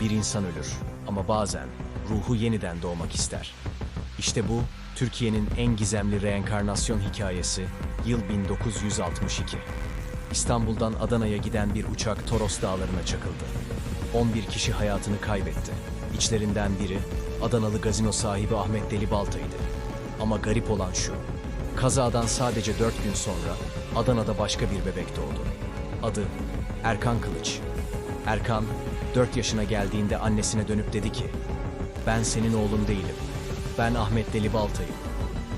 Bir insan ölür ama bazen ruhu yeniden doğmak ister. İşte bu Türkiye'nin en gizemli reenkarnasyon hikayesi yıl 1962. İstanbul'dan Adana'ya giden bir uçak Toros Dağları'na çakıldı. 11 kişi hayatını kaybetti. İçlerinden biri Adanalı gazino sahibi Ahmet Deli Balta'ydı. Ama garip olan şu, kazadan sadece 4 gün sonra Adana'da başka bir bebek doğdu. Adı Erkan Kılıç. Erkan 4 yaşına geldiğinde annesine dönüp dedi ki, ben senin oğlun değilim. Ben Ahmet Deli Balta'yım.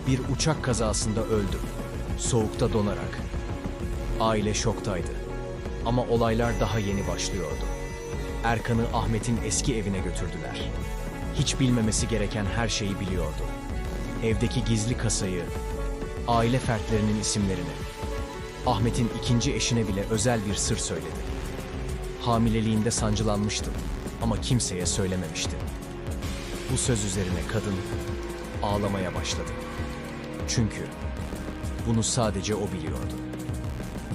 Bir uçak kazasında öldüm. Soğukta donarak. Aile şoktaydı. Ama olaylar daha yeni başlıyordu. Erkan'ı Ahmet'in eski evine götürdüler. Hiç bilmemesi gereken her şeyi biliyordu. Evdeki gizli kasayı, aile fertlerinin isimlerini, Ahmet'in ikinci eşine bile özel bir sır söyledi. Hamileliğinde sancılanmıştı ama kimseye söylememişti. Bu söz üzerine kadın ağlamaya başladı. Çünkü bunu sadece o biliyordu.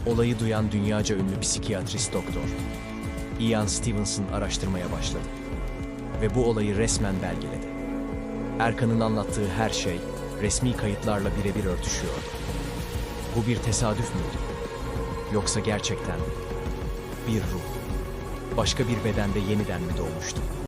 Olayı duyan dünyaca ünlü psikiyatrist doktor Ian Stevenson araştırmaya başladı. Ve bu olayı resmen belgeledi. Erkan'ın anlattığı her şey resmi kayıtlarla birebir örtüşüyordu. Bu bir tesadüf müydü? Yoksa gerçekten bir ruh başka bir bedende yeniden mi doğmuştu?